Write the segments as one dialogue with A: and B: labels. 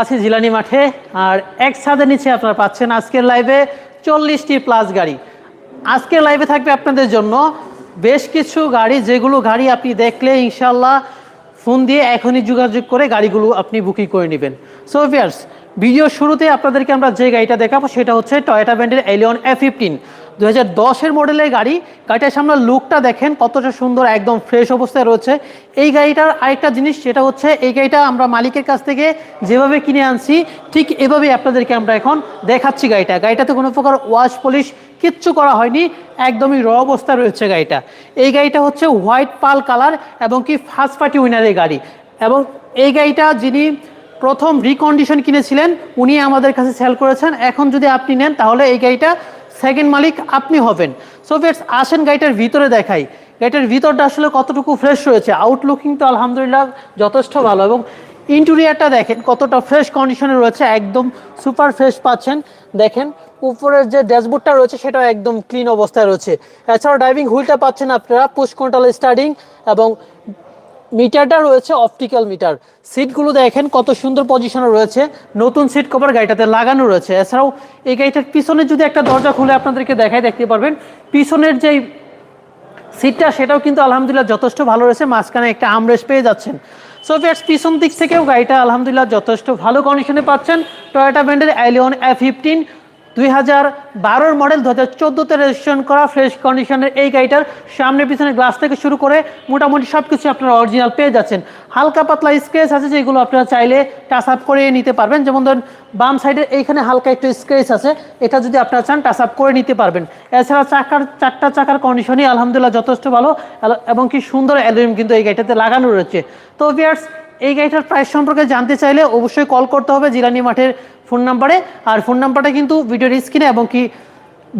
A: আছি জিলানি মাঠে আর এক ছাদের নিচে আপনারা পাচ্ছেন আজকের লাইভে চল্লিশটি প্লাস গাড়ি। আজকের লাইভে থাকবে আপনাদের জন্য বেশ কিছু গাড়ি, যেগুলো গাড়ি আপনি দেখলে ইনশাল্লাহ ফোন দিয়ে এখনই যোগাযোগ করে গাড়িগুলো আপনি বুকিং করে নেবেন। সো ভিয়ার্স ভিডিও শুরুতে আপনাদেরকে আমরা যে গাড়িটা দেখাবো সেটা হচ্ছে টয়োটা ব্র্যান্ডের এলিয়ন এ ফিফটিন দু হাজার দশের মডেলের গাড়ি, গাড়িটার সামনে লুকটা দেখেন কতটা সুন্দর, একদম ফ্রেশ অবস্থায় রয়েছে। এই গাড়িটার আরেকটা জিনিস, সেটা হচ্ছে এই গাড়িটা আমরা মালিকের কাছ থেকে যেভাবে কিনে আনছি, ঠিক এভাবেই আপনাদেরকে আমরা এখন দেখাচ্ছি গাড়িটা। গাড়িটাতে কোনো প্রকার ওয়াশ পলিশ কিচ্ছু করা হয়নি, একদমই র অবস্থা রয়েছে গাড়িটা। এই গাড়িটা হচ্ছে হোয়াইট পাল কালার এবং কি ফার্স্ট পার্টি উইনারের গাড়ি। এবং এই গাড়িটা যিনি প্রথম রিকন্ডিশন কিনেছিলেন, উনি আমাদের কাছে সেল করেছেন। এখন যদি আপনি নেন, তাহলে এই গাড়িটা সেকেন্ড মালিক আপনি হবেন। সো ফেটস আসেন গাড়িটার ভিতরে দেখাই। গাড়িটার ভিতরটা আসলে কতটুকু ফ্রেশ রয়েছে? আউটলুকিং তো আলহামদুলিল্লাহ যথেষ্ট ভালো এবং ইন্টেরিয়ারটা দেখেন কতটা ফ্রেশ কন্ডিশনে রয়েছে, একদম সুপার ফ্রেশ পাচ্ছেন। দেখেন উপরের যে ড্যাশবোর্ডটা রয়েছে, সেটাও একদম ক্লিন অবস্থায় রয়েছে। এছাড়াও ড্রাইভিং হুইলটা পাচ্ছেন আপনারা পুশ স্টার্টিং এবং মিটারটা রয়েছে অপটিক্যাল মিটার। সিটগুলো দেখেন কত সুন্দর পজিশনে রয়েছে। নতুন সিট কভার গাড়িটাতে লাগানো রয়েছে। এছাড়াও এই গাড়িটার পিছনে যদি একটা দরজা খুলে আপনাদেরকে দেখাই, দেখতে পারবেন, পিছনের যেই সিটটা, সেটাও কিন্তু আলহামদুলিল্লাহ যথেষ্ট ভালো রয়েছে। মাঝখানে একটা আমরেস পেয়ে যাচ্ছেন। সো ফিয়ার্স পিছন দিক থেকেও গাড়িটা আলহামদুলিল্লাহ যথেষ্ট ভালো কন্ডিশনে পাচ্ছেন। টয়োটা ব্র্যান্ডের অ্যালিয়ন এ ফিফটিন দুই হাজার বারোর মডেল দু হাজার চোদ্দোতে রেজিস্ট্রেশন করা ফ্রেশ কন্ডিশনের এই গাড়িটার সামনে পিছনে গ্লাস থেকে শুরু করে মোটামুটি সব কিছু আপনারা অরিজিনাল পেয়ে যাচ্ছেন। হালকা পাতলা স্ক্রেচ আছে যেগুলো আপনারা চাইলে টাচ আপ করে নিতে পারবেন। যেমন ধরুন, বাম সাইডের এইখানে হালকা একটু স্ক্রেচ আছে, এটা যদি আপনারা চান টাচ আপ করে নিতে পারবেন। এছাড়া চাকার, চারটা চাকার কন্ডিশনই আলহামদুলিল্লাহ যথেষ্ট ভালো এবং কি সুন্দর অ্যালুমিনিয়াম কিন্তু এই গাড়িটাতে লাগানো রয়েছে। তো ভিয়ার্স এই গাড়িটার প্রাইস সম্পর্কে জানতে চাইলে অবশ্যই কল করতে হবে। জিলানি মাঠের ফোন নাম্বারে। আর ফোন নাম্বারটা কিন্তু ভিডিওর স্ক্রিনে এবং কি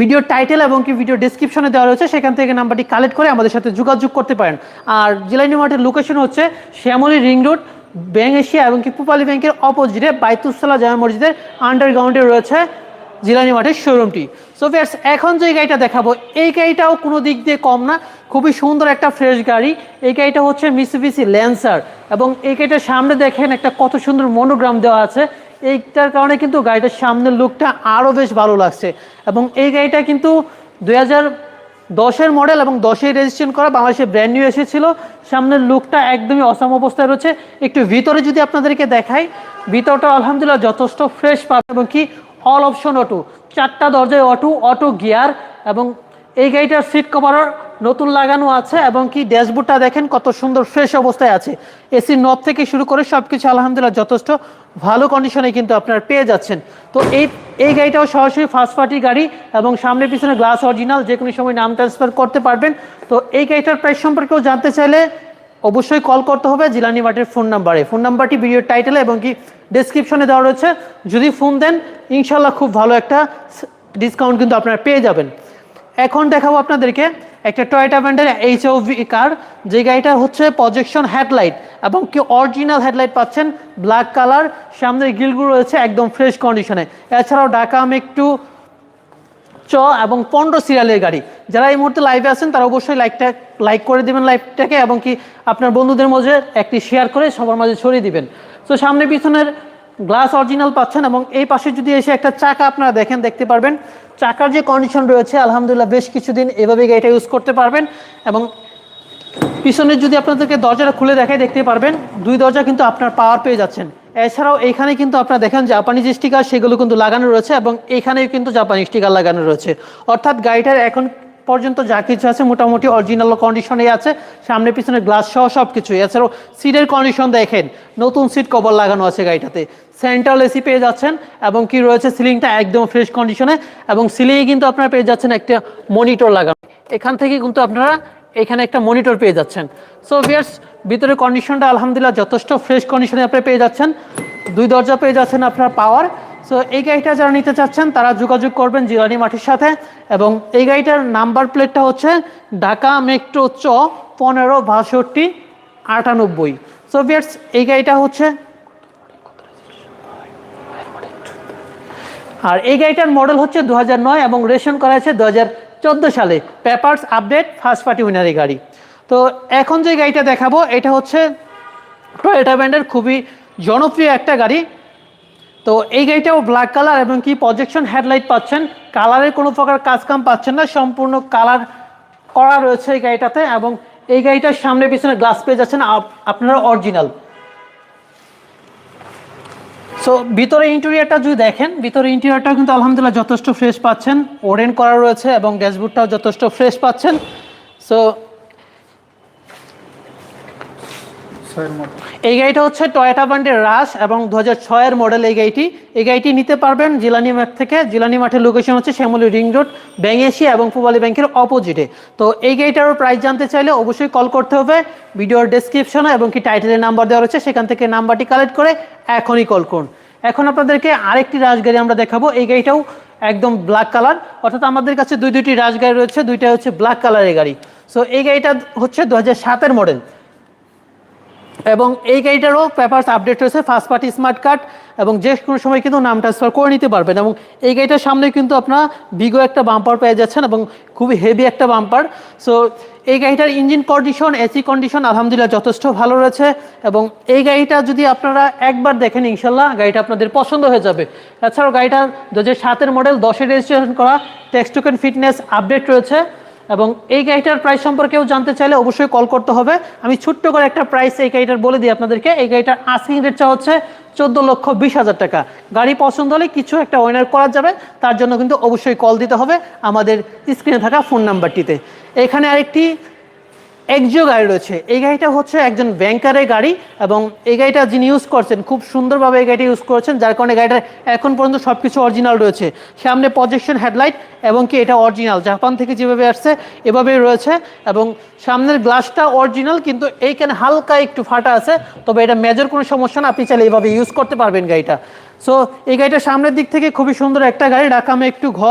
A: ভিডিও টাইটেল এবং কি ভিডিও ডিসক্রিপশনে দেওয়া রয়েছে, সেখান থেকে নাম্বারটি কালেক্ট করে আমাদের সাথে যোগাযোগ করতে পারেন। আর জিলানি মাঠের লোকেশন হচ্ছে Shyamoli ring road bank Asia এবং কি পুপালি ব্যাংকের অপোজিটে বাইতুসলা জামা মসজিদের আন্ডারগ্রাউন্ডে রয়েছে জিলানি মাঠের শোরুমটি সো ফিয়ার্স এখন যে গাড়িটা দেখাবো, এই গাড়িটাও কোনো দিক দিয়ে কম না, খুবই সুন্দর একটা ফ্রেশ গাড়ি। এই গাড়িটা হচ্ছে মিসিবিসি ল্যান্সার এবং এই গাড়িটার সামনে দেখেন একটা কত সুন্দর মনোগ্রাম দেওয়া আছে। এইটার কারণে কিন্তু গাড়িটার সামনের লুকটা আরও বেশ ভালো লাগছে। এবং এই গাড়িটা কিন্তু দুই হাজার দশের মডেল এবং দশে রেজিস্ট্রেশন করা বাংলাদেশে ব্র্যান্ড নিউ এসেছিল। সামনের লুকটা একদমই অসম অবস্থায় রয়েছে। একটু ভিতরে যদি আপনাদেরকে দেখাই, ভিতরটা আলহামদুলিল্লাহ যথেষ্ট ফ্রেশ পাবে এবং কি অল অপশন অটো চারটা দরজায় অটো অটো গিয়ার এবং এই গাড়িটার সিট কভারও নতুন লাগানো আছে এবং কি ড্যাশবোর্ডটা দেখেন কত সুন্দর ফ্রেশ অবস্থায় আছে। এসি নব থেকে শুরু করে সব কিছু আলহামদুলিল্লাহ যথেষ্ট ভালো কন্ডিশনে কিন্তু আপনারা পেয়ে যাচ্ছেন। তো এই এই গাড়িটাও সরাসরি ফার্স্ট পার্টি গাড়ি এবং সামনে পিছনে গ্লাস অরিজিনাল যে কোনো সময় নাম ট্রান্সফার করতে পারবেন। তো এই গাড়িটার প্রাইস সম্পর্কেও জানতে চাইলে অবশ্যই কল করতে হবে জিলানি মাঠের ফোন নাম্বারে ফোন নাম্বারটি ভিডিওর টাইটেলে এবং কি ডিসক্রিপশনে দেওয়া রয়েছে। যদি ফোন দেন ইনশাল্লাহ খুব ভালো একটা ডিসকাউন্ট কিন্তু আপনারা পেয়ে যাবেন। এখন দেখাবো আপনাদেরকে একটা টয়টা ব্র্যান্ডের এইচ ভি কার যে গাড়িটা হচ্ছে প্রজেকশন হেডলাইট এবং কি অরিজিনাল হেডলাইট পাচ্ছেন ব্ল্যাক কালার সামনের গিলগুলো রয়েছে একদম ফ্রেশ কন্ডিশনে এছাড়াও ঢাকা আমি একটু চ এবং পনেরো সিরিয়ালের গাড়ি। যারা এই মুহূর্তে লাইভে আছেন, তারা অবশ্যই লাইকটা লাইক করে দেবেন লাইভটাকে এবং কি আপনার বন্ধুদের মধ্যে একটি শেয়ার করে সবার মাঝে ছড়িয়ে দিবেন। তো সামনে পিছনের গ্লাস অরিজিনাল পাচ্ছেন এবং এই পাশে যদি এসে একটা চাকা আপনারা দেখেন, দেখতে পারবেন। চাকার যে কন্ডিশন রয়েছে, আলহামদুলিল্লাহ বেশ কিছুদিন এভাবে গাড়িটা ইউজ করতে পারবেন এবং পিছনের যদি আপনাদেরকে দরজাটা খুলে দেখায় দেখতে পারবেন, দুই দরজা কিন্তু আপনার পাওয়ার পেয়ে যাচ্ছেন। এছাড়াও এখানে কিন্তু আপনারা দেখেন জাপানি যে স্টিকার সেগুলো কিন্তু লাগানো রয়েছে এবং এখানেও কিন্তু জাপানি স্টিকার লাগানো রয়েছে। অর্থাৎ গাড়িটার এখন পর্যন্ত যা কিছু আছে মোটামুটি অরিজিনাল কন্ডিশনে আছে। সামনে পিছনে গ্লাস সহ সব কিছু এছাড়াও সিটের কন্ডিশন দেখেন, নতুন সিট কভার লাগানো আছে গাড়িটাতে। সেন্ট্রাল এসি পেয়ে যাচ্ছেন এবং কি রয়েছে? সিলিংটা একদম ফ্রেশ কন্ডিশনে এবং সিলিংয়ে কিন্তু আপনারা পেয়ে যাচ্ছেন একটা মনিটর লাগানো। এখান থেকে কিন্তু আপনারা এখানে একটা মনিটর পেয়ে যাচ্ছেন। সো ভিয়ার্স ভিতরে কন্ডিশনটা আলহামদুলিল্লাহ যথেষ্ট ফ্রেশ কন্ডিশনে আপনি পেয়ে যাচ্ছেন। দুই দরজা পেয়ে যাচ্ছেন আপনার পাওয়ার সো এই গাড়িটা যারা নিতে চাচ্ছেন, তারা যোগাযোগ করবেন জিরানি মাঠের সাথে এবং এই গাড়িটার নাম্বার প্লেটটা হচ্ছে ঢাকা মেট্রো চ পনেরো বাষট্টি আটানব্বই। সো ভিয়ার্স এই গাড়িটা হচ্ছে আর এই গাড়িটার মডেল হচ্ছে দু এবং রেশন করা আছে দু সালে। পেপারস আপডেট ফার্স্ট পার্টি উইনারি গাড়ি। তো এখন যে গাড়িটা দেখাবো, এটা হচ্ছে টয়োটা ব্র্যান্ডের খুবই জনপ্রিয় একটা গাড়ি। তো এই গাড়িটাও ব্ল্যাক কালার এবং কি প্রজেকশন হেডলাইট পাচ্ছেন। কালারের কোনো প্রকার কাজ কাম পাচ্ছেন না, সম্পূর্ণ কালার করা রয়েছে এই গাড়িটাতে এবং এই গাড়িটার সামনে পিছনে গ্লাস পেয়ে যাচ্ছেন আপ- আপনারা অরিজিনাল সো ভিতরে ইন্টেরিয়ারটা যদি দেখেন, ভিতরে ইন্টেরিয়রটা কিন্তু আলহামদুলিল্লাহ যথেষ্ট ফ্রেশ পাচ্ছেন। ওরেন করা রয়েছে এবং ড্যাশবোর্ডটাও যথেষ্ট ফ্রেশ পাচ্ছেন। সো
B: ছয়ের মতো
A: এই গাড়িটা হচ্ছে টয়োটা ব্র্যান্ডের রাস এবং দু হাজার ছয়ের মডেল এই গাড়িটি। এই গাড়িটি নিতে পারবেন জিলানি মাঠ থেকে। জিলানি মাঠের লোকেশন হচ্ছে শ্যামলী রিং রোড ব্যাঙ্গেশিয়া এবং পূবালী ব্যাংকের অপোজিটে তো এই গাড়িটারও প্রাইস জানতে চাইলে অবশ্যই কল করতে হবে। ভিডিওর ডেসক্রিপশনে এবং কি টাইটেলের নাম্বার দেওয়া রয়েছে, সেখান থেকে নাম্বারটি কালেক্ট করে এখনই কল করুন। এখন আপনাদেরকে আরেকটি রাজগাড়ি আমরা দেখাবো। এই গাড়িটাও একদম ব্ল্যাক কালার অর্থাৎ আমাদের কাছে দুই দুইটি রাজগাড়ি রয়েছে দুইটা হচ্ছে ব্ল্যাক কালারের গাড়ি। সো এই গাড়িটা হচ্ছে দু হাজার মডেল। এবং এই গাড়িটারও পেপারস আপডেট রয়েছে ফার্স্ট পার্টি স্মার্ট কার্ড এবং যে কোনো সময় কিন্তু নাম ট্রান্সফার করে নিতে পারবেন। এবং এই গাড়িটার সামনে কিন্তু আপনারা বিগো একটা বাম্পার পেয়ে যাচ্ছেন এবং খুবই হেভি একটা বাম্পার সো এই গাড়িটার ইঞ্জিন কন্ডিশন এসি কন্ডিশন আলহামদুলিল্লাহ যথেষ্ট ভালো রয়েছে এবং এই গাড়িটা যদি আপনারা একবার দেখেন ইনশাল্লাহ গাড়িটা আপনাদের পছন্দ হয়ে যাবে। এছাড়াও গাড়িটা দু হাজার সাতের মডেল দশে রেজিস্ট্রেশন করা টেক্সট টোকেন ফিটনেস আপডেট রয়েছে। এবং এই গাড়িটার প্রাইস সম্পর্কেও জানতে চাইলে অবশ্যই কল করতে হবে। আমি ছোট্ট করে একটা প্রাইস এই গাড়িটার বলে দিই আপনাদেরকে। এই গাড়িটার আস্কিং রেটটা হচ্ছে চোদ্দ লক্ষ বিশ হাজার টাকা। গাড়ি পছন্দ হলে কিছু একটা ওয়েনার করা যাবে, তার জন্য কিন্তু অবশ্যই কল দিতে হবে আমাদের স্ক্রিনে থাকা ফোন নাম্বারটিতে এখানে আরেকটি একজিও গাড়ি রয়েছে। এই গাড়িটা হচ্ছে একজন ব্যাংকারের গাড়ি এবং এই গাড়িটা যিনি ইউজ করছেন, খুব সুন্দরভাবে এই গাড়িটা ইউজ করেছেন, যার কারণে গাড়িটার এখন পর্যন্ত সব কিছু অরিজিনাল রয়েছে। সামনে প্রজেকশন হেডলাইট এবং কি এটা অরিজিনাল জাপান থেকে যেভাবে আসছে, এভাবেই রয়েছে এবং সামনের গ্লাসটা অরিজিনাল কিন্তু এইখানে হালকা একটু ফাটা আছে, তবে এটা মেজর কোনো সমস্যা না, আপনি চাইলে এইভাবে ইউজ করতে পারবেন গাড়িটা। সো এই গাড়িটার সামনের দিক থেকে খুবই সুন্দর একটা গাড়ি, রাকামে একটু ঘ,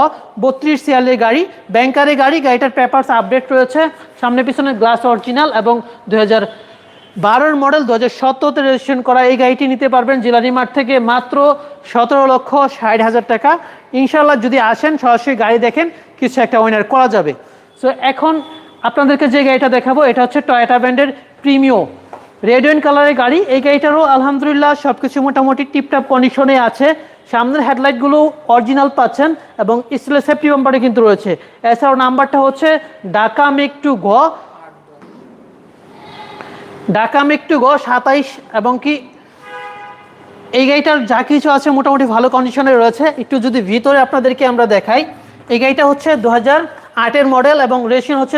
A: বত্রিশ সিয়ালের গাড়ি ব্যাংকারের গাড়ি, গাড়িটার পেপারস আপডেট রয়েছে, সামনে পিছনে গ্লাস অরিজিনাল এবং দু হাজার বারোর মডেল দু হাজার সতেরোতে রেজিস্ট্রেশন করা এই গাড়িটি নিতে পারবেন জিলানি মাঠ থেকে মাত্র সতেরো লক্ষ ষাট হাজার টাকা। ইনশাল্লাহ যদি আসেন, সরাসরি গাড়ি দেখেন, কিছু একটা উইনার করা যাবে। সো এখন আপনাদেরকে যে গাড়িটা দেখাবো, এটা হচ্ছে টয়োটা ব্র্যান্ডের প্রিমিও রেড অ্যান্ড কালারের গাড়ি, এই গাড়িটারও আলহামদুলিল্লাহ সব কিছু মোটামুটি টিপটাপ কন্ডিশনে আছে। সামনের হেডলাইটগুলো অরিজিনাল পাচ্ছেন এবং স্টিলের সেফটি বাম্পারে কিন্তু রয়েছে। এছাড়াও নাম্বারটা হচ্ছে ঢাকা মেক টু গ। ঢাকা মেক টু গ, সাতাইশ এবং কি এই গাড়িটার যা কিছু আছে মোটামুটি ভালো কন্ডিশনে রয়েছে। একটু যদি ভিতরে আপনাদেরকে আমরা দেখাই, এই গাড়িটা হচ্ছে দু হাজার আটের মডেল এবং রেশন হচ্ছে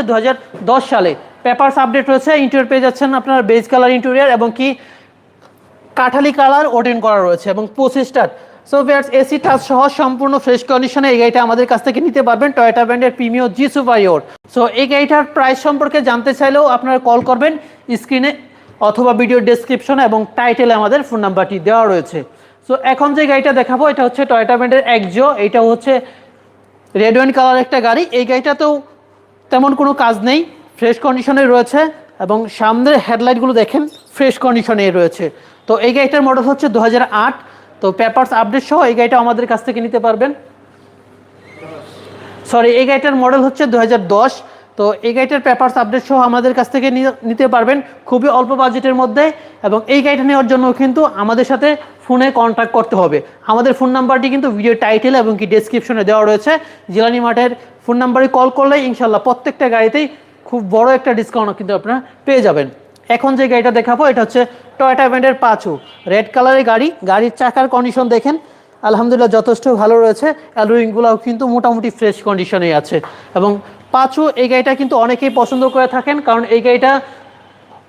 A: দু সালে। পেপারস আপডেট রয়েছে ইন্টেরিয়র পেয়ে যাচ্ছেন আপনার বেজ কালার ইন্টেরিয়ার এবং কি কাঠালি কালার ওটেন করা রয়েছে এবং পঁচিশটার সো ভিয়ার্স এসি টাচ সহ সম্পূর্ণ ফ্রেশ কন্ডিশনে এই গাড়িটা আমাদের কাছ থেকে নিতে পারবেন টয়োটা ব্র্যান্ডের প্রিমিও জি সুপারিওর সো এই গাড়িটার প্রাইস সম্পর্কে জানতে চাইলেও আপনারা কল করবেন স্ক্রিনে অথবা ভিডিও ডেসক্রিপশনে এবং টাইটেলে আমাদের ফোন নাম্বারটি দেওয়া রয়েছে। সো এখন যে গাড়িটা দেখাবো, এটা হচ্ছে টয়োটা ব্র্যান্ডের একজো এটা হচ্ছে রেড ওয়াইন কালার একটা গাড়ি। এই গাড়িটাতেও তেমন কোনো কাজ নেই। ফ্রেশ কন্ডিশনে রয়েছে এবং সামনের হেডলাইটগুলো দেখেন ফ্রেশ কন্ডিশনে রয়েছে। তো এই গাড়িটার মডেল হচ্ছে দু হাজার আট। তো পেপারস আপডেট সহ এই গাড়িটা আমাদের কাছ থেকে নিতে পারবেন। সরি এই গাড়িটার মডেল হচ্ছে দু হাজার দশ। তো এই গাড়িটার পেপারস আপডেট সহ আমাদের কাছ থেকে নিতে পারবেন খুবই অল্প বাজেটের মধ্যে এবং এই গাড়িটা নেওয়ার জন্য কিন্তু আমাদের সাথে ফোনে কন্ট্যাক্ট করতে হবে। আমাদের ফোন নাম্বারটি কিন্তু ভিডিও টাইটেল এবং কি ডেসক্রিপশনে দেওয়া রয়েছে। জিলানি মাঠের ফোন নাম্বারে কল করলে ইনশাল্লাহ প্রত্যেকটা গাড়িতেই খুব বড় একটা ডিসকাউন্ট কিন্তু আপনারা পেয়ে যাবেন। এখন যে গাড়িটা দেখাবো, এটা হচ্ছে টয়টা ব্র্যান্ডের পাঁচু রেড কালারের গাড়ি, গাড়ির চাকার কন্ডিশন দেখেন। আলহামদুলিল্লাহ যথেষ্ট ভালো রয়েছে। অ্যালোয়িংগুলোও কিন্তু মোটামুটি ফ্রেশ কন্ডিশনেই আছে। এবং পাঁচু এই গাড়িটা কিন্তু অনেকেই পছন্দ করে থাকেন, কারণ এই গাড়িটা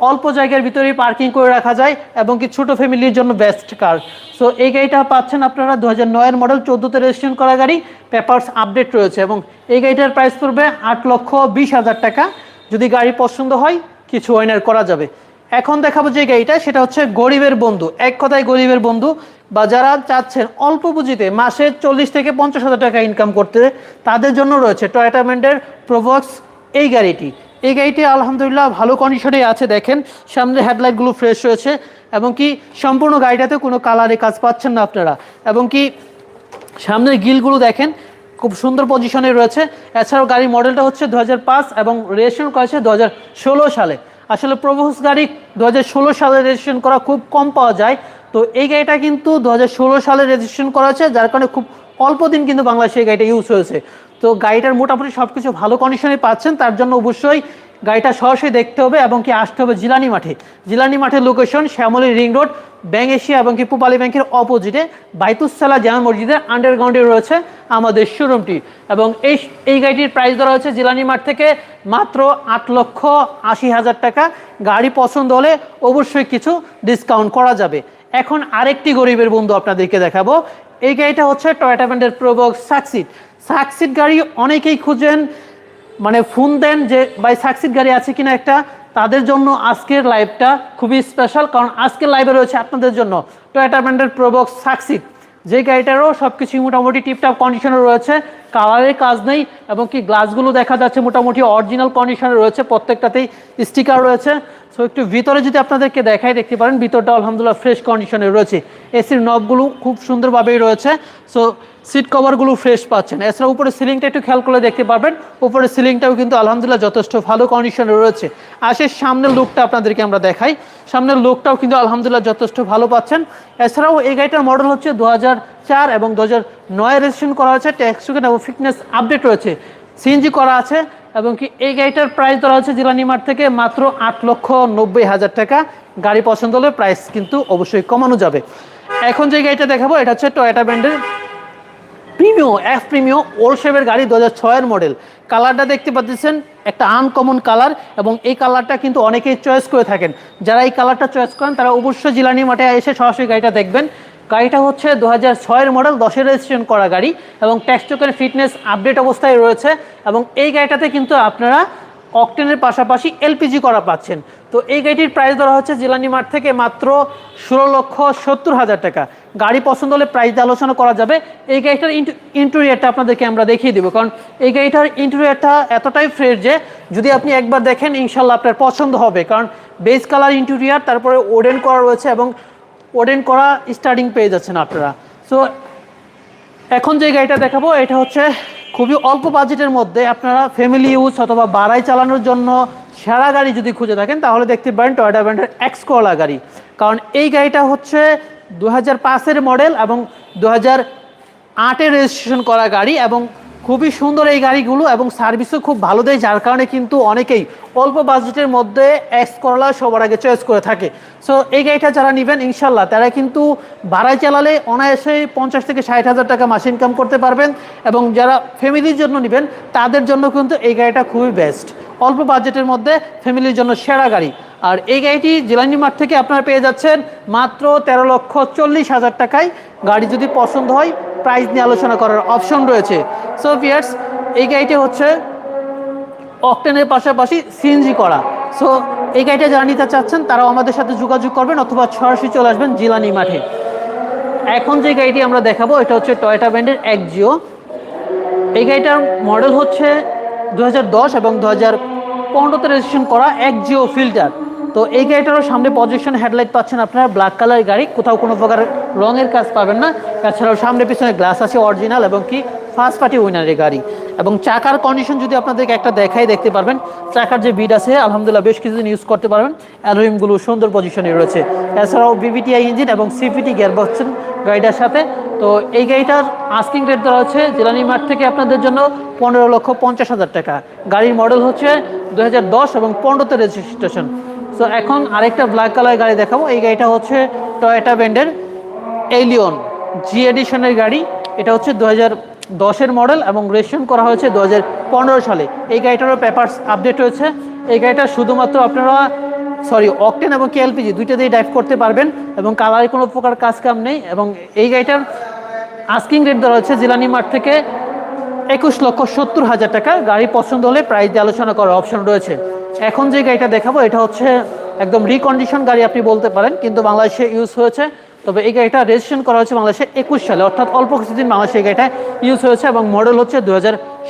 A: অল্প জায়গার ভিতরেই পার্কিং করে রাখা যায় এবং কি ছোট ফ্যামিলির জন্য বেস্ট কার। সো এই গাড়িটা পাচ্ছেন আপনারা দু হাজার নয়ের মডেল চোদ্দোতে রেজিস্ট্রেশন করা গাড়ি, পেপারস আপডেট রয়েছে এবং এই গাড়িটার প্রাইস পড়বে আট লক্ষ বিশ হাজার টাকা। যদি গাড়ি পছন্দ হয়, কিছু ওয়াইনার করা যাবে। এখন দেখাবো যে গাড়িটা, সেটা হচ্ছে গরিবের বন্ধু, এক কথায় গরিবের বন্ধু, বা যারা চাচ্ছেন অল্প পুঁজিতে মাসে চল্লিশ থেকে পঞ্চাশ হাজার টাকা ইনকাম করতে, তাদের জন্য রয়েছে টয়োটা ব্র্যান্ডের প্রোভক্স এই গাড়িটি। এই গাড়িটি আলহামদুলিল্লাহ ভালো কন্ডিশনে আছে, দেখেন। সামনে হেডলাইটগুলো ফ্রেশ রয়েছে, এবং কি সম্পূর্ণ গাড়িটাতে কোনো কালারে কাজ পাচ্ছেন না আপনারা। এবং কি সামনের গিলগুলো দেখেন, খুব সুন্দর পজিশনে রয়েছে। এছাড়াও গাড়ির মডেলটা হচ্ছে দু হাজার পাঁচ এবং রেজিস্ট্রেশন করেছে দু হাজার ষোলো সালে। আসলে প্রভুস গাড়ি দু হাজার ষোলো সালে রেজিস্ট্রেশন করা খুব কম পাওয়া যায়। তো এই গাড়িটা কিন্তু দু হাজার ষোলো সালে রেজিস্ট্রেশন করা হয়েছে, যার কারণে খুব অল্প দিন কিন্তু বাংলাদেশে এই গাড়িটা ইউজ হয়েছে। তো গাড়িটার মোটামুটি সব কিছু ভালো কন্ডিশনে পাচ্ছেন, তার জন্য অবশ্যই গাড়িটা সরাসরি দেখতে হবে এবং কি আসতে হবে জিলানি মাঠে। জিলানি মাঠের location Shyamoli ring road, bank Asia এবং কি পুপালি ব্যাংকের অপোজিটে বাইতুসালা জামা মসজিদের আন্ডারগ্রাউন্ডে রয়েছে আমাদের শোরুমটি এবং এই এই গাড়িটির প্রাইস ধরা হচ্ছে জিলানি মাঠ থেকে মাত্র আট লক্ষ আশি হাজার টাকা। গাড়ি পছন্দ হলে অবশ্যই কিছু ডিসকাউন্ট করা যাবে। এখন আরেকটি গরিবের বন্ধু আপনাদেরকে দেখাবো। এই গাড়িটা হচ্ছে টয়োটা ব্র্যান্ডের প্রবক সাকসিড সাকসিড গাড়ি অনেকেই খুঁজেন মানে ফোন দেন যে, ভাই, সাকসিড গাড়ি আছে কিনা একটা? তাদের জন্য আজকের লাইভটা খুবই স্পেশাল কারণ আজকের লাইভে রয়েছে আপনাদের জন্য টয়োটা ব্র্যান্ডের প্রবক্স সাকসিড। যে গাড়িটারও সব কিছুই মোটামুটি টিপটপ কন্ডিশনে রয়েছে কালারের কাজ নেই এবং কি গ্লাসগুলো দেখা যাচ্ছে মোটামুটি অরিজিনাল কন্ডিশনে রয়েছে, প্রত্যেকটাতেই স্টিকার রয়েছে। সো একটু ভিতরে যদি আপনাদেরকে দেখাই, দেখতে পারেন, ভিতরটা আলহামদুলিল্লাহ ফ্রেশ কন্ডিশনে রয়েছে। এসির নবগুলো খুব সুন্দরভাবেই রয়েছে। সো সিট কভারগুলো ফ্রেশ পাচ্ছেন। এছাড়া উপরে সিলিংটা একটু খেয়াল করলে দেখতে পারবেন। উপরে সিলিংটাও কিন্তু আলহামদুলিল্লাহ যথেষ্ট ভালো কন্ডিশনে রয়েছে। আসে সামনের লুকটা আপনাদেরকে আমরা দেখাই। সামনের লুকটাও কিন্তু আলহামদুলিল্লাহ যথেষ্ট ভালো পাচ্ছেন। এছাড়াও এই গাড়িটার মডেল হচ্ছে দু চার এবং দু হাজার নয় রেজিস্ট্রেশন করা হয়েছে। ট্যাক্স এবং ফিটনেস আপডেট রয়েছে। সিএনজি করা আছে। এবং কি এই গাড়িটার প্রাইস ধরা হচ্ছে জিলানি মার্ট থেকে মাত্র আট লক্ষ নব্বই হাজার টাকা। গাড়ি পছন্দ হলে প্রাইস কিন্তু অবশ্যই কমানো যাবে। এখন যে গাড়িটা দেখাবো, এটা হচ্ছে টয়োটা ব্র্যান্ডের প্রিমিও এফ প্রিমিও ওল্ড শেপের গাড়ি দু হাজার মডেল কালারটা দেখতে পাচ্ছেন, একটা আনকমন কালার এবং এই কালারটা কিন্তু অনেকেই চয়েস করে থাকেন। যারা এই কালারটা চয়েস করেন, তারা অবশ্যই জিলানি মাঠে এসে সরাসরি গাড়িটা দেখবেন। গাড়িটা হচ্ছে দু হাজার ছয়ের মডেল দশের রেজিস্ট্রেশন করা গাড়ি এবং ট্যাক্সটোকের ফিটনেস আপডেট অবস্থায় রয়েছে এবং এই গাড়িটাতে কিন্তু আপনারা অকটেনের পাশাপাশি এলপিজি করা পাচ্ছেন। তো এই গাড়িটির প্রাইস ধরা হচ্ছে জিলানি মাঠ থেকে মাত্র ষোলো লক্ষ সত্তর হাজার টাকা। গাড়ি পছন্দ হলে প্রাইস আলোচনা করা যাবে। এই গাড়িটার ইন্টেরিয়ারটা আপনাদেরকে আমরা দেখিয়ে দেবো। কারণ এই গাড়িটার ইন্টেরিয়ারটা এতটাই ফ্রেশ যে যদি আপনি একবার দেখেন, ইনশাল্লাহ আপনার পছন্দ হবে। কারণ বেস কালার ইন্টেরিয়ার তারপরে ওডেন করা রয়েছে এবং ওডেন করা স্টার্টিং পেয়ে যাচ্ছেন আপনারা। সো এখন যে গাড়িটা দেখাবো, এটা হচ্ছে খুবই অল্প বাজেটের মধ্যে আপনারা ফ্যামিলি ইউজ অথবা বাড়াই চালানোর জন্য সেরা গাড়ি যদি খুঁজে থাকেন, তাহলে দেখতে পারেন টয়টা ব্র্যান্ডের এক্স করলা গাড়ি। কারণ এই গাড়িটা হচ্ছে দু হাজার পাঁচের মডেল এবং দু হাজার আটের রেজিস্ট্রেশন করা গাড়ি এবং খুবই সুন্দর এই গাড়িগুলো এবং সার্ভিসও খুব ভালো দেয়, যার কারণে কিন্তু অনেকেই অল্প বাজেটের মধ্যে এক্স করলা সবার আগে চয়েস করে থাকে। সো এই গাড়িটা যারা নেবেন ইনশাল্লাহ তারা কিন্তু ভাড়ায় চালালে অনায়াসে পঞ্চাশ থেকে ষাট হাজার টাকা মাসে ইনকাম করতে পারবেন এবং যারা ফ্যামিলির জন্য নেবেন, তাদের জন্য কিন্তু এই গাড়িটা খুবই বেস্ট অল্প বাজেটের মধ্যে ফ্যামিলির জন্য সেরা গাড়ি। আর এই গাড়িটি জেলানি মাঠ থেকে আপনারা পেয়ে যাচ্ছেন মাত্র তেরো লক্ষ চল্লিশ হাজার টাকায়। গাড়ি যদি পছন্দ হয় প্রাইস নিয়ে আলোচনা করার অপশন রয়েছে। সো ফিয়ার্স এই গাড়িটি হচ্ছে অকটেনের পাশাপাশি সিএনজি করা। সো এই গাড়িটা যারা নিতে চাচ্ছেন, তারাও আমাদের সাথে যোগাযোগ করবেন অথবা সরাসরি চলে আসবেন জিলানি মাঠে। এখন যে গাড়িটি আমরা দেখাবো, এটা হচ্ছে টয়োটা ব্র্যান্ডের একজিও এই গাড়িটার মডেল হচ্ছে দু হাজার দশ এবং দু হাজার পনেরোতে রেজিস্ট্রেশন করা এক জিও ফিল্টার তো এই গাড়িটারও সামনে প্রজেকশন হেডলাইট পাচ্ছেন আপনারা ব্ল্যাক কালার গাড়ি। কোথাও কোনো প্রকার রঙের কাজ পাবেন না। তাছাড়াও সামনে পিছনে গ্লাস আছে অরিজিনাল এবং কি ফার্স্ট পার্টি উইনারের গাড়ি। এবং চাকার কন্ডিশন যদি আপনাদেরকে একটা দেখাই দেখতে পারবেন, চাকার যে বিড আছে, আলহামদুলিল্লাহ বেশ কিছুদিন ইউজ করতে পারবেন। অ্যালোরিমগুলো সুন্দর পজিশনে রয়েছে। এছাড়াও বিবিটিআই ইঞ্জিন এবং সিপিটি গিয়ার বক্সেন গাড়িটার সাথে। তো এই গাড়িটার আস্কিং রেট দেওয়া হচ্ছে জেলানি মাঠ থেকে আপনাদের জন্য পনেরো লক্ষ পঞ্চাশ হাজার টাকা। গাড়ির মডেল হচ্ছে দু হাজার দশ এবং পনেরোতে রেজিস্ট্রেশন সো এখন আরেকটা ব্ল্যাক কালার গাড়ি দেখাবো। এই গাড়িটা হচ্ছে টয়োটা ব্র্যান্ডের এলিয়ন জি এডিশনের গাড়ি। এটা হচ্ছে দু হাজার দশের মডেল এবং রেজিস্ট্রেশন করা হয়েছে দু হাজার পনেরো সালে। এই গাড়িটারও পেপারস আপডেট হয়েছে এই গাড়িটা শুধুমাত্র আপনারা সরি অকটেন এবং কেএলপিজি দুইটা দিয়ে ড্রাইভ করতে পারবেন এবং কালারে কোনো প্রকার কাজ কাম নেই এবং এই গাড়িটার আস্কিং রেট দেওয়া হচ্ছে জিলানি মাঠ থেকে একুশ লক্ষ সত্তর হাজার টাকা। গাড়ি পছন্দ হলে প্রাইস দিয়ে আলোচনা করার অপশন রয়েছে। এখন যে গাড়িটা দেখাবো, এটা হচ্ছে একদম রিকন্ডিশন গাড়ি আপনি বলতে পারেন, কিন্তু বাংলাদেশে ইউজ হয়েছে তবে এই গাড়িটা রেজিস্ট্রেশন করা হয়েছে বাংলাদেশে একুশ সালে। অর্থাৎ অল্প কিছুদিন বাংলাদেশে এই গাড়িটা ইউজ হয়েছে এবং মডেল হচ্ছে দু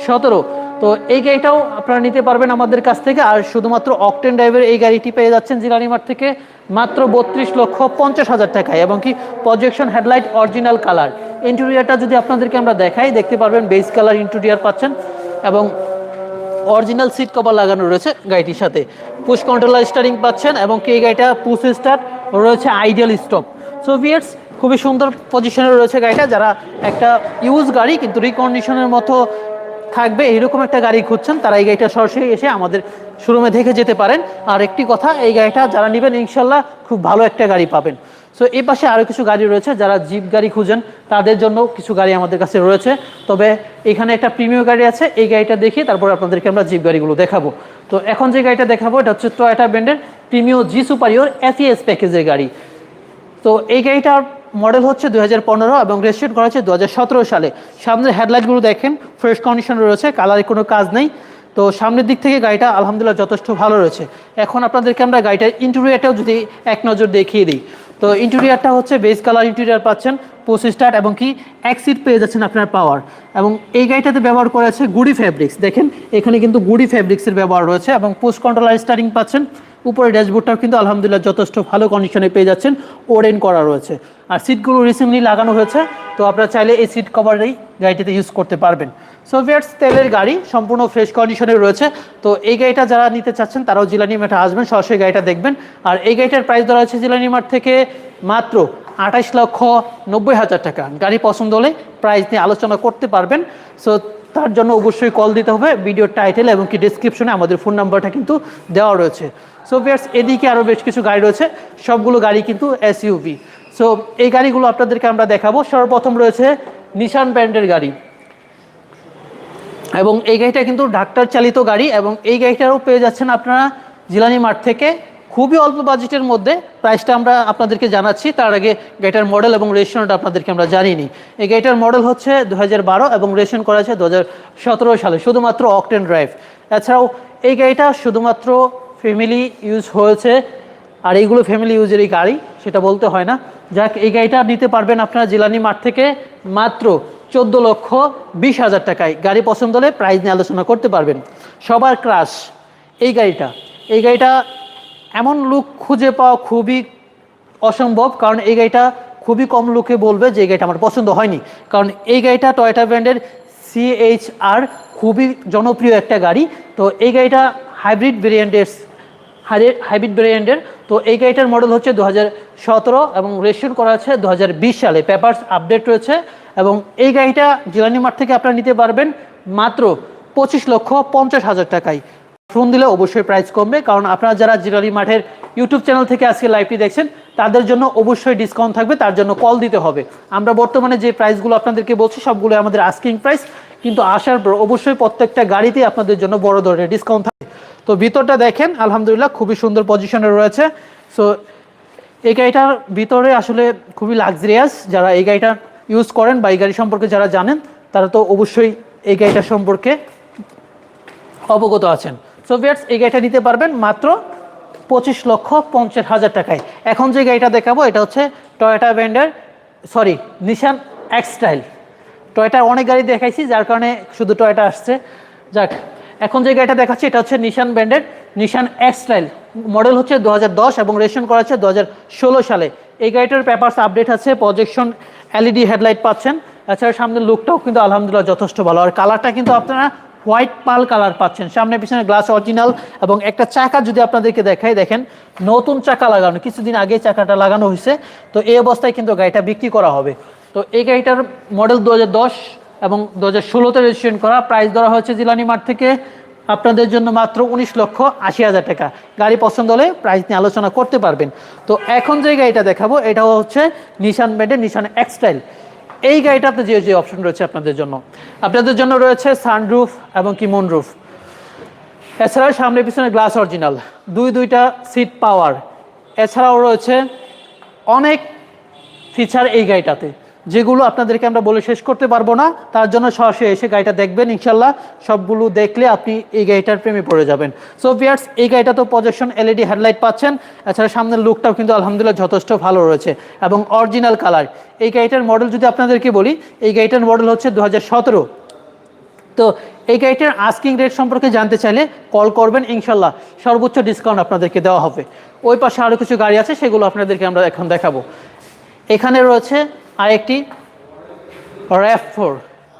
A: সতেরো। তো এই গাড়িটাও আপনারা নিতে পারবেন আমাদের কাছ থেকে। আর শুধুমাত্র অকটেন ড্রাইভের এই গাড়িটি পেয়ে যাচ্ছেন জিলানি মাঠ থেকে মাত্র বত্রিশ লক্ষ পঞ্চাশ হাজার টাকায় এবং কি প্রজেকশন হেডলাইট অরিজিনাল কালার ইন্টেরিয়ারটা যদি আপনাদেরকে আমরা দেখাই, দেখতে পারবেন বেস কালার ইন্টেরিয়ার পাচ্ছেন এবং অরিজিনাল সিট কভার লাগানো রয়েছে গাড়িটির সাথে। পুশ কন্ট্রোলার স্টারিং পাচ্ছেন এবং কি এই গাড়িটা পুশ স্টার্ট রয়েছে আইডিয়াল স্টপ সো ভিয়ার্স খুবই সুন্দর পজিশনে রয়েছে গাড়িটা, যারা একটা ইউজ গাড়ি, কিন্তু রিকন্ডিশনের মতো থাকবে এইরকম একটা গাড়ি খুঁজছেন, তারা এই গাড়িটা সরাসরি এসে আমাদের শোরুমে দেখে যেতে পারেন। আর একটি কথা, এই গাড়িটা যারা নেবেন, ইনশাল্লাহ খুব ভালো একটা গাড়ি পাবেন। সো এই পাশে আরও কিছু গাড়ি রয়েছে, যারা জিপ গাড়ি খুঁজেন, তাদের জন্য কিছু গাড়ি আমাদের কাছে রয়েছে। তবে এখানে একটা প্রিমিয়াম গাড়ি আছে, এই গাড়িটা দেখি তারপর আপনাদেরকে আমরা জিপ গাড়িগুলো দেখাবো। তো এখন যে গাড়িটা দেখাবো, এটা হচ্ছে টয়োটা ব্র্যান্ডের প্রিমিও জি সুপারিয়র এস প্যাকেজের গাড়ি। তো এই গাড়িটার মডেল হচ্ছে দু হাজার পনেরো এবং রেজিস্ট্রেট করা হচ্ছে দু হাজার সতেরো সালে। সামনের হেডলাইটগুলো দেখেন ফ্রেশ কন্ডিশন রয়েছে কালারে কোনো কাজ নেই। তো সামনের দিক থেকে গাড়িটা আলহামদুলিল্লাহ যথেষ্ট ভালো রয়েছে। এখন আপনাদেরকে আমরা গাড়িটার ইন্টেরিয়ারটাও যদি এক নজর দেখিয়ে দিই। তো ইন্টেরিয়ারটা হচ্ছে বেস কালার ইন্টেরিয়ার পাচ্ছেন স্টার্ট এবং কি এক সিট পেয়ে যাচ্ছেন আপনার পাওয়ার এবং এই গাড়িটাতে ব্যবহার করা আছে গুডি ফ্যাব্রিক্স দেখেন, এখানে কিন্তু গুডি ফ্যাব্রিক্সের ব্যবহার রয়েছে এবং পোস্ট কন্ট্রোলার স্টারিং পাচ্ছেন। উপরে ড্যাশবোর্ডটাও কিন্তু আলহামদুলিল্লাহ যথেষ্ট ভালো কন্ডিশনে পেয়ে যাচ্ছেন ওরেন করা রয়েছে। আর সিটগুলো রিসেন্টলি লাগানো হয়েছে, তো আপনারা চাইলে এই সিট কভারেই গাড়িটিতে ইউজ করতে পারবেন। সো সোভিয়াটস তেলের গাড়ি সম্পূর্ণ ফ্রেশ কন্ডিশনে রয়েছে, তো এই গাড়িটা যারা নিতে চাচ্ছেন, তারাও জিলানি মাঠে আসবেন, সরাসরি গাড়িটা দেখবেন। আর এই গাড়িটার প্রাইস ধরা হচ্ছে জিলানি মাঠ থেকে মাত্র আঠাশ লক্ষ নব্বই হাজার টাকা। গাড়ি পছন্দ হলে প্রাইস নিয়ে আলোচনা করতে পারবেন। সো তার জন্য অবশ্যই কল দিতে হবে ভিডিওর টাইটেল এবং কি ডিসক্রিপশনে আমাদের ফোন নাম্বারটা কিন্তু দেওয়া রয়েছে। সো ভিয়ার্স এদিকে আরও বেশ কিছু গাড়ি রয়েছে। সবগুলো গাড়ি কিন্তু এস এসইউভি সো এই গাড়িগুলো আপনাদেরকে আমরা দেখাবো। সর্বপ্রথম রয়েছে নিশান ব্র্যান্ডের গাড়ি। এবং এই গাড়িটা কিন্তু ডাক্তার চালিত গাড়ি এবং এই গাড়িটারও পেয়ে যাচ্ছেন আপনারা জিলানি মাঠ থেকে। খুবই অল্প বাজেটের মধ্যে প্রাইসটা আমরা আপনাদেরকে জানাচ্ছি। তার আগে গাড়িটার মডেল এবং রেজিস্ট্রেশনটা আপনাদেরকে আমরা জানিয়ে নিই। এই গাড়িটার মডেল হচ্ছে দু হাজার বারো এবং রেজিস্ট্রেশন করা আছে দু সালে, শুধুমাত্র অকটেন ড্রাইভ এছাড়াও এই গাড়িটা শুধুমাত্র ফ্যামিলি ইউজ হয়েছে, আর এইগুলো ফ্যামিলি ইউজেরই গাড়ি, সেটা বলতে হয় না। যাক, এই গাড়িটা নিতে পারবেন আপনারা জিলানি মাঠ থেকে মাত্র চোদ্দ লক্ষ বিশ হাজার টাকায়। গাড়ি পছন্দ হলে প্রাইস নিয়ে আলোচনা করতে পারবেন। সবার ক্রাশ এই গাড়িটা। এই গাড়িটা এমন লুক খুঁজে পাওয়া খুবই অসম্ভব, কারণ এই গাড়িটা খুবই কম লোকে বলবে যে এই গাড়িটা আমার পছন্দ হয়নি। কারণ এই গাড়িটা টয়টা ব্র্যান্ডের সিএইচআর খুবই জনপ্রিয় একটা গাড়ি। তো এই গাড়িটা হাইব্রিড ভেরিয়েন্টের হাইব্রিড ভেরিয়েন্টের। তো এই গাড়িটার মডেল হচ্ছে দু এবং রেজিস্ট্রেশন করা আছে দু হাজার বিশ সালে। পেপারস আপডেট রয়েছে এবং এই গাড়িটা জিলানি মাঠ থেকে আপনারা নিতে পারবেন মাত্র পঁচিশ লক্ষ পঞ্চাশ হাজার টাকায়। ফোন দিলে অবশ্যই প্রাইস কমবে, কারণ আপনারা যারা জিরালি মাঠের ইউটিউব চ্যানেল থেকে আজকে লাইভটি দেখছেন, তাদের জন্য অবশ্যই ডিসকাউন্ট থাকবে, তার জন্য কল দিতে হবে। আমরা বর্তমানে যে প্রাইসগুলো আপনাদেরকে বলছি, সবগুলো আমাদের আস্কিং প্রাইস কিন্তু আসার পর অবশ্যই প্রত্যেকটা গাড়িতে আপনাদের জন্য বড় ধরনের ডিসকাউন্ট থাকবে। তো ভিতরটা দেখেন, আলহামদুলিল্লাহ খুবই সুন্দর পজিশনে রয়েছে। সো এই গাড়িটার ভিতরে আসলে খুবই লাক্সারিয়াস যারা এই গাড়িটা ইউজ করেন বা এই গাড়ি সম্পর্কে যারা জানেন, তারা তো অবশ্যই এই গাড়িটা সম্পর্কে অবগত আছেন। সো ভিয়ার্স এই গাড়িটা নিতে পারবেন মাত্র পঁচিশ লক্ষ পঞ্চাশ হাজার টাকায়। এখন যে গাড়িটা দেখাবো, এটা হচ্ছে টয়োটা ব্র্যান্ডের সরি নিশান এক্সটাইল টয়োটার অনেক গাড়ি দেখাইছি, যার কারণে শুধু টয়োটা আসছে। যাক এখন যে গাড়িটা দেখাচ্ছি, এটা হচ্ছে নিশান ব্র্যান্ডের নিশান এক্সটাইল মডেল হচ্ছে দু হাজার দশ এবং রেজিস্ট্রেশন করা হচ্ছে দু সালে। এই গাড়িটার পেপারস আপডেট আছে প্রজেকশন এলইডি হেডলাইট পাচ্ছেন। এছাড়া সামনের লুকটাও কিন্তু আলহামদুলিল্লাহ যথেষ্ট ভালো। আর কালারটা কিন্তু আপনারা হোয়াইট পাল কালার পাচ্ছেন। সামনে পিছনে গ্লাস অরিজিনাল এবং একটা চাকা যদি আপনাদেরকে দেখাই, দেখেন নতুন চাকা লাগানো, কিছুদিন আগে চাকাটা লাগানো হয়েছে। তো এই অবস্থায় কিন্তু গাড়িটা বিক্রি করা হবে। তো এই গাড়িটার মডেল দু হাজার দশ এবং দু হাজার ষোলোতে রেজিস্ট্রেশন করা। প্রাইস ধরা হয়েছে জিলানি মাঠ থেকে আপনাদের জন্য মাত্র উনিশ লক্ষ আশি হাজার টাকা। গাড়ি পছন্দ হলে প্রাইস নিয়ে আলোচনা করতে পারবেন। তো এখন যে গাড়িটা দেখাবো এটা হচ্ছে নিশান ব্যান্ডের নিশান এক্সটাইল এই গাড়িটাতে যে যে অপশন রয়েছে আপনাদের জন্য। আপনাদের জন্য রয়েছে সানরুফ এবং কি মুনরুফ এছাড়াও সামনে পিছনে গ্লাস অরিজিনাল দুই, দুইটা সিট পাওয়ার এছাড়াও রয়েছে অনেক ফিচার এই গাড়িটাতে। যেগুলো আপনাদেরকে আমরা বলে শেষ করতে পারব না, তার জন্য সরাসরি এসে গাড়িটা দেখবেন, ইনশাল্লাহ সবগুলো দেখলে আপনি এই গাড়িটার প্রেমে পড়ে যাবেন। সো ভিয়ার্স এই গাড়িটা তো প্রজেকশন এলইডি হেডলাইট পাচ্ছেন, এছাড়া সামনের লুকটাও কিন্তু আলহামদুলিল্লাহ যথেষ্ট ভালো রয়েছে এবং অরিজিনাল কালার এই গাড়িটার মডেল যদি আপনাদেরকে বলি, এই গাড়িটার মডেল হচ্ছে দু হাজার সতেরো। তো এই গাড়িটার আস্কিং রেট সম্পর্কে জানতে চাইলে কল করবেন, ইনশাল্লাহ সর্বোচ্চ ডিসকাউন্ট আপনাদেরকে দেওয়া হবে। ওই পাশে আরও কিছু গাড়ি আছে, সেগুলো আপনাদেরকে আমরা এখন দেখাবো। এখানে রয়েছে আরেকটি র্যাফ ফোর।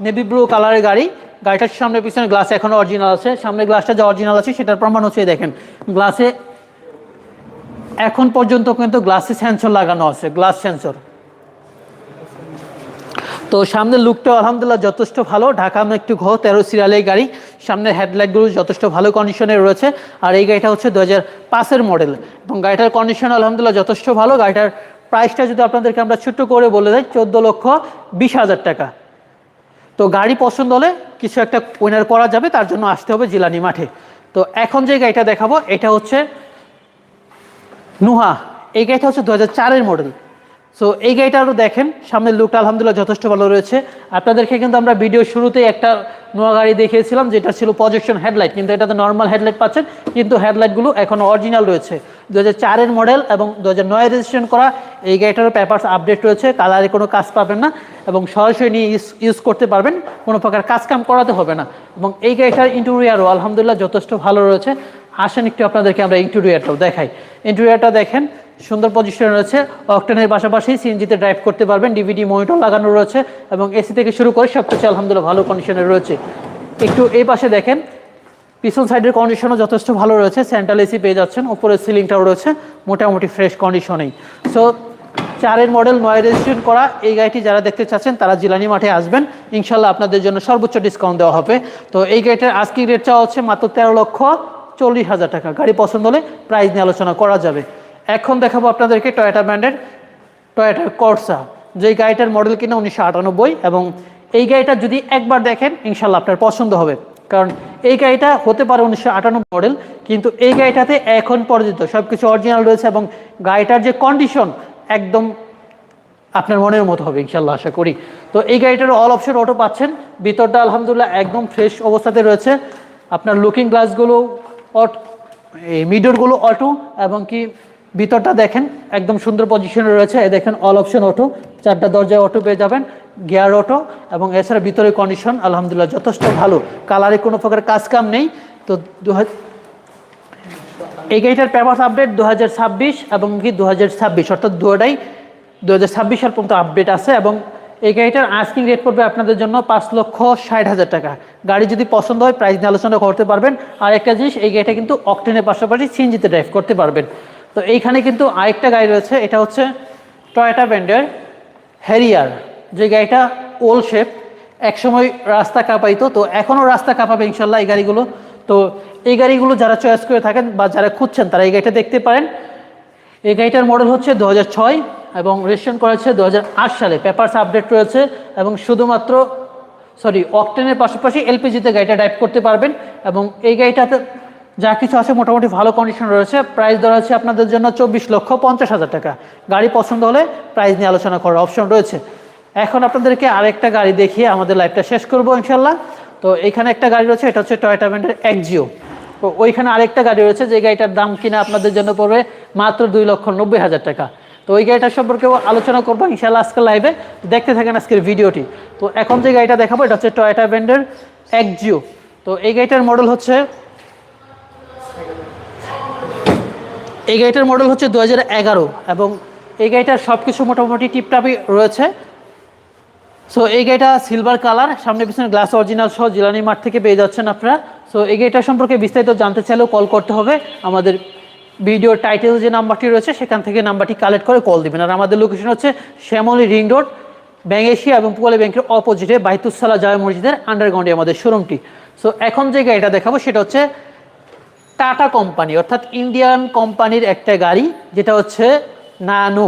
A: নেভি ব্লু কালারের গাড়ি। গাড়িটার সামনে পিছনে গ্লাস এখনও অরিজিনাল আছে। সামনে গ্লাসটা যে অরিজিনাল আছে, সেটার প্রমাণ হচ্ছে দেখেন। গ্লাসে এখন পর্যন্ত কিন্তু গ্লাসে সেন্সর লাগানো আছে গ্লাস সেন্সর তো সামনের লুকটা আলহামদুলিল্লাহ যথেষ্ট ভালো। ঢাকা একটু ঘ তেরো সিরিয়ালের গাড়ি। সামনের হেডলাইটগুলো যথেষ্ট ভালো কন্ডিশনে রয়েছে। আর এই গাড়িটা হচ্ছে দু হাজার পাঁচের মডেল এবং গাড়িটার কন্ডিশন আলহামদুলিল্লাহ যথেষ্ট ভালো। গাড়িটার প্রাইসটা যদি আপনাদেরকে আমরা ছোট্ট করে বলে দেয় চোদ্দ লক্ষ বিশ হাজার টাকা। তো গাড়ি পছন্দ হলে কিছু একটা উইনার করা যাবে, তার জন্য আসতে হবে জিলানি মাঠে। তো এখন যে গাড়িটা দেখাবো, এটা হচ্ছে নুহা। এই গাড়িটা হচ্ছে দু হাজার চারের মডেল সো এই গাড়িটা আরও দেখেন, সামনের লুকটা আলহামদুলিল্লাহ যথেষ্ট ভালো রয়েছে। আপনাদেরকে কিন্তু আমরা ভিডিও শুরুতেই একটা নোয়া গাড়ি দেখিয়েছিলাম, যেটা ছিল প্রজেকশন হেডলাইট কিন্তু এটাতে নর্মাল হেডলাইট পাচ্ছেন, কিন্তু হেডলাইটগুলো এখন অরিজিনাল রয়েছে। দু চারের মডেল এবং দু হাজার নয় রেজিস্ট্রেশন করা, এই গাড়িটারও পেপারস আপডেট রয়েছে, কালারে কোনো কাজ পাবেন না এবং সরাসরি নিয়ে ইউজ করতে পারবেন, কোনো প্রকার কাজ কাম করাতে হবে না। এবং এই গাড়িটার ইন্টেরিয়ারও আলহামদুলিল্লাহ যথেষ্ট ভালো রয়েছে। আসেন একটু আপনাদেরকে আমরা ইন্টেরিয়ারটাও দেখাই। ইন্টেরিয়ারটা দেখেন, সুন্দর পজিশনে রয়েছে অকটেনের পাশাপাশি সিএনজিতে ড্রাইভ করতে পারবেন ডিভিডি মনিটর লাগানো রয়েছে এবং এসি থেকে শুরু করে সব কিছু আলহামদুলিল্লাহ ভালো কন্ডিশনে রয়েছে। একটু এই পাশে দেখেন পিছন সাইডের কন্ডিশনও যথেষ্ট ভালো রয়েছে সেন্ট্রাল এসি পেয়ে যাচ্ছেন, উপরের সিলিংটাও রয়েছে, মোটামুটি ফ্রেশ কন্ডিশনেই সো চারের মডেল নয় রেজিস্ট্রেশন করা, এই গাড়িটি যারা দেখতে চাচ্ছেন, তারা জিলানি মাঠে আসবেন। ইনশাল্লাহ আপনাদের জন্য সর্বোচ্চ ডিসকাউন্ট দেওয়া হবে। তো এই গাড়িটার আজকের রেটটা হচ্ছে মাত্র তেরো লক্ষ চল্লিশ হাজার টাকা। গাড়ি পছন্দ হলে প্রাইস নিয়ে আলোচনা করা যাবে। এখন দেখাবো আপনাদেরকে টয়োটা ব্র্যান্ডের টয়োটা কর্সা যে গাড়িটার মডেল কিনা উনিশশো আটানব্বই, এবং এই গাড়িটা যদি একবার দেখেন, ইনশাল্লাহ আপনার পছন্দ হবে। কারণ এই গাড়িটা হতে পারে উনিশশো আটানব্বই মডেল, কিন্তু এই গাড়িটাতে এখন পর্যন্ত সব কিছু অরিজিনাল রয়েছে এবং গাড়িটার যে কন্ডিশন একদম আপনার মনের মতো হবে ইনশাল্লাহ আশা করি। তো এই গাড়িটার অল অপশন অটো পাচ্ছেন। ভিতরটা আলহামদুলিল্লাহ একদম ফ্রেশ অবস্থাতে রয়েছে। আপনার লুকিং গ্লাসগুলো অট এই মিডরগুলো অটো এবং কি ভিতরটা দেখেন, একদম সুন্দর পজিশনে রয়েছে। দেখেন অল অপশন অটো চারটা দরজায় অটো পেয়ে যাবেন। গিয়ার অটো এবং এছাড়া ভিতরে কন্ডিশন আলহামদুলিল্লাহ, যথেষ্ট ভালো। কালারে কোনো প্রকার কাজ কাম নেই। তো দু এই গাড়িটার পেপার আপডেট দু হাজার ছাব্বিশ এবং কি দু হাজার ছাব্বিশ, অর্থাৎ দুটাই দু হাজার পর্যন্ত আপডেট আছে এবং এই গাড়িটার আস্কিং রেট পড়বে আপনাদের জন্য পাঁচ লক্ষ ষাট হাজার টাকা। গাড়ি যদি পছন্দ হয় প্রাইস নিয়ে আলোচনা করতে পারবেন। আর একটা জিনিস, এই গাড়িটা কিন্তু অকটেনের পাশাপাশি সিএনজিতে ড্রাইভ করতে পারবেন। তো এইখানে কিন্তু আরেকটা গাড়ি রয়েছে, এটা হচ্ছে টয়োটা ব্র্যান্ডের হ্যারিয়ার যে গাড়িটা ওল শেপ একসময় রাস্তা কাঁপাইতো, তো এখনও রাস্তা কাঁপাবে ইনশাল্লাহ এই গাড়িগুলো। তো এই গাড়িগুলো যারা চয়েস করে থাকেন বা যারা খুঁজছেন, তারা এই গাড়িটা দেখতে পারেন। এই গাড়িটার মডেল হচ্ছে দু হাজার ছয় এবং রেজিস্ট্রেশন করেছে দু হাজার আট সালে। পেপারস আপডেট রয়েছে এবং শুধুমাত্র সরি অকটেনের পাশাপাশি এলপিজিতে গাড়িটা ড্রাইভ করতে পারবেন এবং এই গাড়িটাতে যা কিছু আছে মোটামুটি ভালো কন্ডিশন রয়েছে। প্রাইস ধরা হচ্ছে আপনাদের জন্য চব্বিশ লক্ষ পঞ্চাশ হাজার টাকা। গাড়ি পছন্দ হলে প্রাইস নিয়ে আলোচনা করার অপশন রয়েছে। এখন আপনাদেরকে আরেকটা গাড়ি দেখিয়ে আমাদের লাইফটা শেষ করব ইনশাল্লাহ তো এখানে একটা গাড়ি রয়েছে, এটা হচ্ছে টয়োটা ব্র্যান্ডের একজিও তো ওইখানে আরেকটা গাড়ি রয়েছে, যে গাড়িটার দাম কিনা আপনাদের জন্য পড়বে মাত্র দুই লক্ষ নব্বই হাজার টাকা। তো ওই গাড়িটার সম্পর্কেও আলোচনা করব ইনশাল্লাহ আজকের লাইভে দেখতে থাকেন আজকের ভিডিওটি। তো এখন যে গাড়িটা দেখাবো, এটা হচ্ছে টয়োটা ব্র্যান্ডের একজিও তো এই গাড়িটার মডেল হচ্ছে এই গাড়িটার মডেল হচ্ছে দু হাজার এগারো এবং এই গাড়িটার সব কিছু মোটামুটি টিপটাপই রয়েছে। সো এই গাড়িটা সিলভার কালার সামনে পিছনে গ্লাস অরিজিনাল সহ জিলানি মাঠ থেকে পেয়ে যাচ্ছেন আপনারা। সো এই গাড়িটার সম্পর্কে বিস্তারিত জানতে চাইলেও কল করতে হবে। আমাদের ভিডিও টাইটেল যে নাম্বারটি রয়েছে, সেখান থেকে নাম্বারটি কালেক্ট করে কল দিবেন। আর আমাদের লোকেশন হচ্ছে Shyamoli ring road bank Asia এবং পুয়ালি ব্যাংকের অপোজিটে বাইতুসালা জায় মসজিদের আন্ডারগ্রাউন্ডে আমাদের শোরুমটি সো এখন যে গাড়িটা দেখাবো, সেটা হচ্ছে টাটা কোম্পানি, অর্থাৎ ইন্ডিয়ান কোম্পানির একটা গাড়ি, যেটা হচ্ছে নানো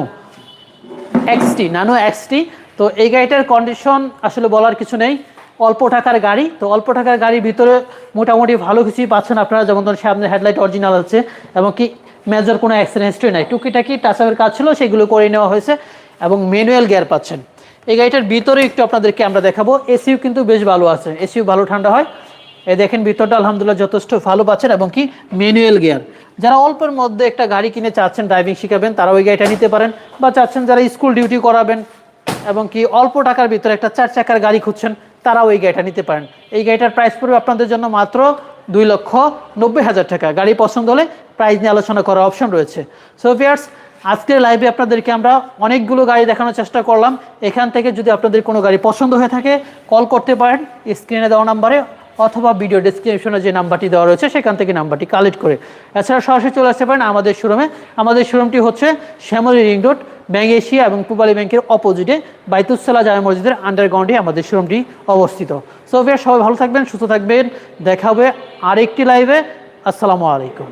A: এক্সটি নানো এক্সটি তো এই গাড়িটার কন্ডিশন আসলে বলার কিছু নেই। অল্প টাকার গাড়ি, তো অল্প টাকার গাড়ির ভিতরে মোটামুটি ভালো কিছুই পাচ্ছেন আপনারা। যেমন ধরুন সামনে হেডলাইট অরিজিনাল আছে, এবং কি মেজর কোনো অ্যাক্সিডেন্ট হিস্ট্রি নাই। টুকিটাকি টাচাপের কাজ ছিল, সেগুলো করে নেওয়া হয়েছে, এবং ম্যানুয়াল গিয়ার পাচ্ছেন। এই গাড়িটার ভিতরে একটু আপনাদেরকে আমরা দেখাবো। এসিও কিন্তু বেশ ভালো আছে। এসিও ভালো ঠান্ডা হয়। এই দেখেন, ভিতরটা আলহামদুলিল্লাহ যথেষ্ট ভালো পাচ্ছেন, এবং কি ম্যানুয়াল গিয়ার যারা অল্পের মধ্যে একটা গাড়ি কিনে চাচ্ছেন ড্রাইভিং শিখাবেন তারা ওই গাড়িটা নিতে পারেন, বা চাচ্ছেন যারা স্কুল ডিউটি করাবেন এবং কি অল্প টাকার ভিতরে একটা চার চাকার গাড়ি খুঁজছেন, তারাও এই গাড়িটা নিতে পারেন। এই গাড়িটার প্রাইস পড়বে আপনাদের জন্য মাত্র দুই লক্ষ নব্বই হাজার টাকা। গাড়ি পছন্দ হলে প্রাইস নিয়ে আলোচনা করার অপশন রয়েছে। সো ভিয়ার্স আজকের লাইভে আপনাদেরকে আমরা অনেকগুলো গাড়ি দেখানোর চেষ্টা করলাম। এখান থেকে যদি আপনাদের কোনো গাড়ি পছন্দ হয়ে থাকে কল করতে পারেন স্ক্রিনে দেওয়া নাম্বারে অথবা ভিডিও ডিসক্রিপশনে যে নাম্বারটি দেওয়া রয়েছে, সেখান থেকে নাম্বারটি কালেক্ট করে। এছাড়া সরাসরি চলে আসতে পারেন আমাদের শোরুমে আমাদের শোরুমটি হচ্ছে Shyamoli ring road bank Asia এবং পূবালী ব্যাংকের অপোজিটে বাইতুসালা জামা মসজিদের আন্ডারগ্রাউন্ডে আমাদের শোরুমটি অবস্থিত। সো সবাই ভালো থাকবেন, সুস্থ থাকবেন। দেখা হবে আরেকটি লাইভে আসসালামু আলাইকুম।